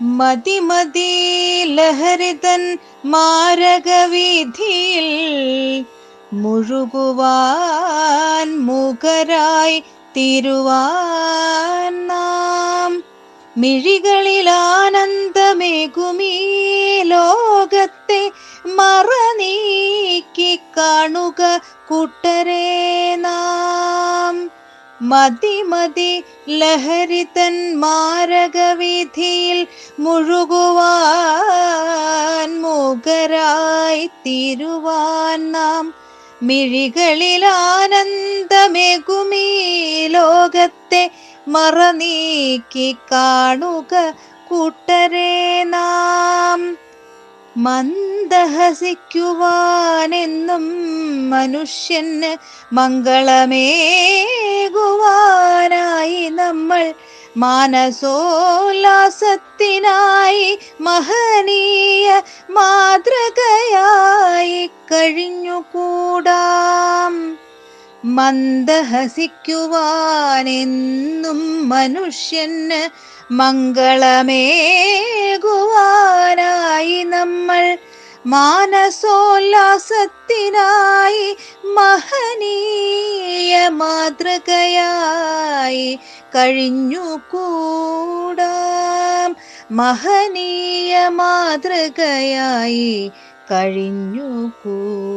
മതി മതി ലഹരിതൻ മാരകവീതിയിൽ മുഴുകുവാൻ മുഖരായി തിരുവാൻ മിഴികളിൽ ആനന്ദമേകുമീ ലോകത്തെ മറനീക്കി കാണുക കൂട്ടരെ. മതി മതി ലഹരിതൻ മാരകവിധിയിൽ മുഴുകുവാൻ മുഖരായി തിരുവാൻ നാം മിഴികളിൽ ആനന്ദമേകുമീ ലോകത്തെ മറനീക്കി കാണുക കൂട്ടരേ നാം. മന്ദഹസിക്കുവാനെന്നും മനുഷ്യന് മംഗളമേകുവാനായി നമ്മൾ മാനസോല്ലാസത്തിനായി മഹനീയ മാതൃകയായി കഴിഞ്ഞുകൂടാം. മന്ദഹസിക്കുവാനെന്നും മനുഷ്യന് മംഗളമേകുവാൻ മാനസോല്ലാസത്തിനായി മഹനീയ മാതൃകയായി കഴിഞ്ഞുകൂടാം മഹനീയ മാതൃകയായി കഴിഞ്ഞുകൂടാം